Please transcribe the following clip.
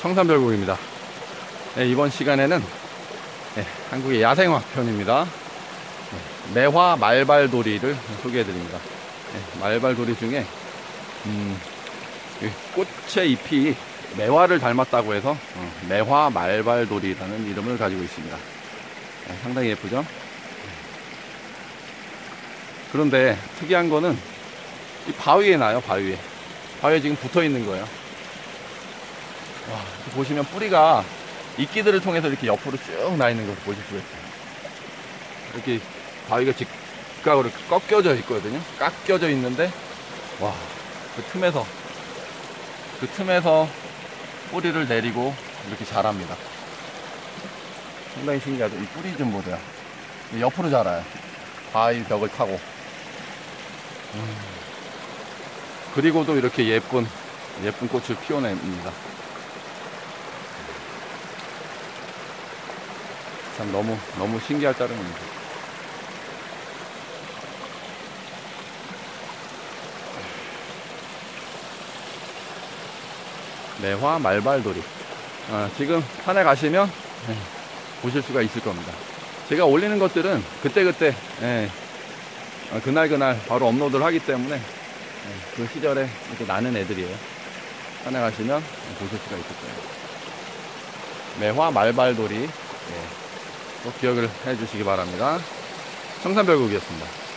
청산별국입니다. 네, 이번 시간에는 네, 한국의 야생화 편입니다. 네, 매화 말발도리를 소개해드립니다. 네, 말발도리 중에 음, 이 꽃의 잎이 매화를 닮았다고 해서 어, 매화 말발도리라는 이름을 가지고 있습니다. 네, 상당히 예쁘죠? 그런데 특이한 거는 이 바위에 나요, 바위에. 바위에 지금 붙어 있는 거예요. 보시면 뿌리가 이끼들을 통해서 이렇게 옆으로 쭉 나 있는 걸 보실 수가 있어요. 이렇게 바위가 직각으로 꺾여져 있거든요. 깎여져 있는데, 와, 그 틈에서, 그 틈에서 뿌리를 내리고 이렇게 자랍니다. 상당히 신기하죠? 이 뿌리 좀 보세요. 옆으로 자라요. 바위 벽을 타고. 음. 그리고도 이렇게 예쁜, 예쁜 꽃을 피워냅니다. 참 너무, 너무 신기할 따름입니다. 매화 말발돌이. 아, 지금 산에 가시면 네, 보실 수가 있을 겁니다. 제가 올리는 것들은 그때그때 예, 어, 그날 그날 바로 업로드를 하기 때문에 예, 그 시절에 이렇게 나는 애들이에요. 산에 가시면 보실 수가 있을 거예요. 매화 말발돌이 예, 꼭 기억을 해 주시기 바랍니다. 청산별국이었습니다.